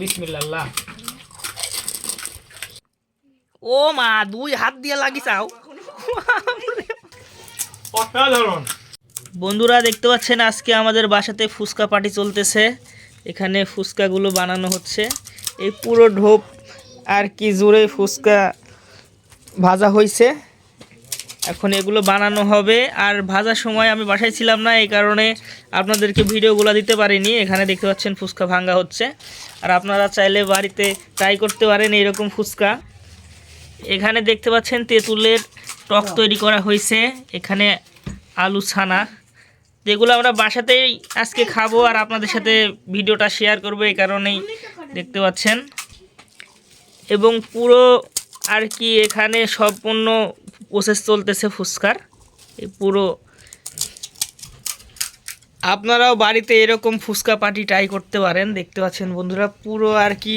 বিসমিল্লাহ। ও মা দুই হাত দিয়ে লাগিসাও অসাধারণ। বন্ধুরা দেখতে পাচ্ছেন আজকে আমাদের বাসাতে ফুচকা পার্টি চলতেছে। এখানে ফুচকাগুলো বানানো হচ্ছে। এই পুরো ঢোপ আর কি জুড়ে ফুচকা ভাজা হয়েছে এখন এগুলো বানানো হবে। আর ভাজার সময় আমি বাসায় ছিলাম না এই কারণে আপনাদেরকে ভিডিওগুলো দিতে পারিনি। এখানে দেখতে পাচ্ছেন ফুচকা ভাঙ্গা হচ্ছে। আর আপনারা চাইলে বাড়িতে ট্রাই করতে পারেন এইরকম ফুচকা। এখানে দেখতে পাচ্ছেন তেঁতুলের টক তৈরি করা হয়েছে। এখানে আলু ছানা। যেগুলো আমরা বাসাতেই আজকে খাব আর আপনাদের সাথে ভিডিওটা শেয়ার করব এই কারণেই দেখতে পাচ্ছেন। এবং পুরো আর কি এখানে সম্পূর্ণ প্রসেস চলতেছে ফুচকার। এই পুরো আপনারাও বাড়িতে এরকম ফুচকা পার্টি ট্রাই করতে পারেন দেখতে পাচ্ছেন বন্ধুরা পুরো আর কি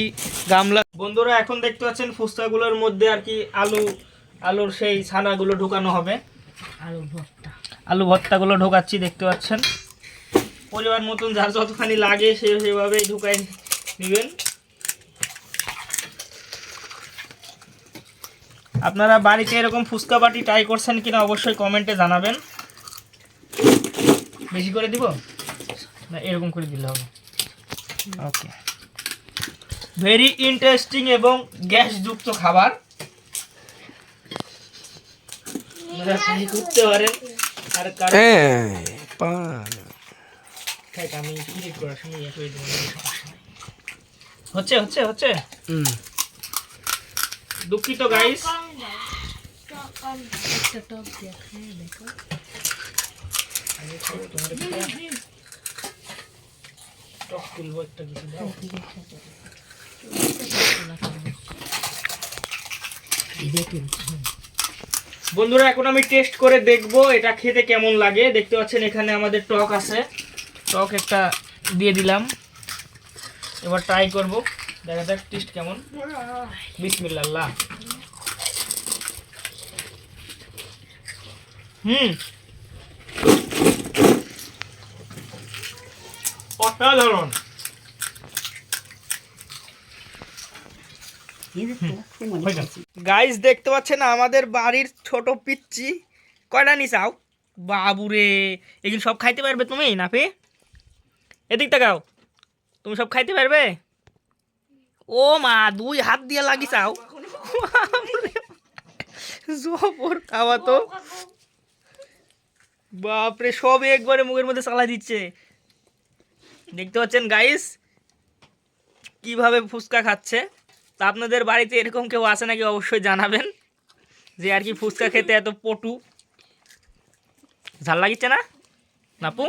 গামলা। বন্ধুরা এখন দেখতে পাচ্ছেন ফুচকাগুলোর মধ্যে আর কি আলু আলুর সেই ছানাগুলো ঢোকানো হবে। আলু ভর্তা। আলু ভর্তাগুলো ঢোকাচ্ছি দেখতে পাচ্ছেন। পরিবার মতন যার যতখানি লাগে সে সেভাবেই ঢুকাই নেবেন। আপনারা বাড়িতে এরকম ফুচকা বাটি ট্রাই করছেন কিনা অবশ্যই কমেন্টে জানাবেন। বেশি করে দিব? না এরকম করে দিলে হবে। ওকে ভেরি ইন্টারেস্টিং এবং গ্যাসযুক্ত খাবার। আপনারা ট্রাই করতে পারেন। আর আমি করার সময় ইয়ে। হচ্ছে হচ্ছে হচ্ছে? দুঃখিত গাইস টক বন্ধুরা, এখন আমি টেস্ট করে দেখব এটা খেতে কেমন লাগে। দেখতে পাচ্ছেন এখানে আমাদের টক আছে। টক একটা দিয়ে দিলাম। এবার ট্রাই করব। দেখা যাক টেস্ট কেমন? বিসমিল্লাহ হুম। অসাধারণ। গাইস দেখতে পাচ্ছেন আমাদের বাড়ির ছোট পিচ্চি। কয়টা নিচাও বাবুরে। এগুলো সব খাইতে পারবে তুমি নাপি এদিক তাকাও। তুমি সব খাইতে পারবে? ও মা, দুই হাত দিয়ে লাগিসাও। জবর খাওয়া তো। বাপরে সব একবারে মুখের মধ্যে চালা দিচ্ছে। দেখতে পাচ্ছেন গাইস কীভাবে ফুচকা খাচ্ছে? তা আপনাদের বাড়িতে এরকম কেউ আছে নাকি? অবশ্যই জানাবেন। যে আর কি ফুচকা খেতে এত পটু। ঝাল লাগিচ্ছে না? নাপু?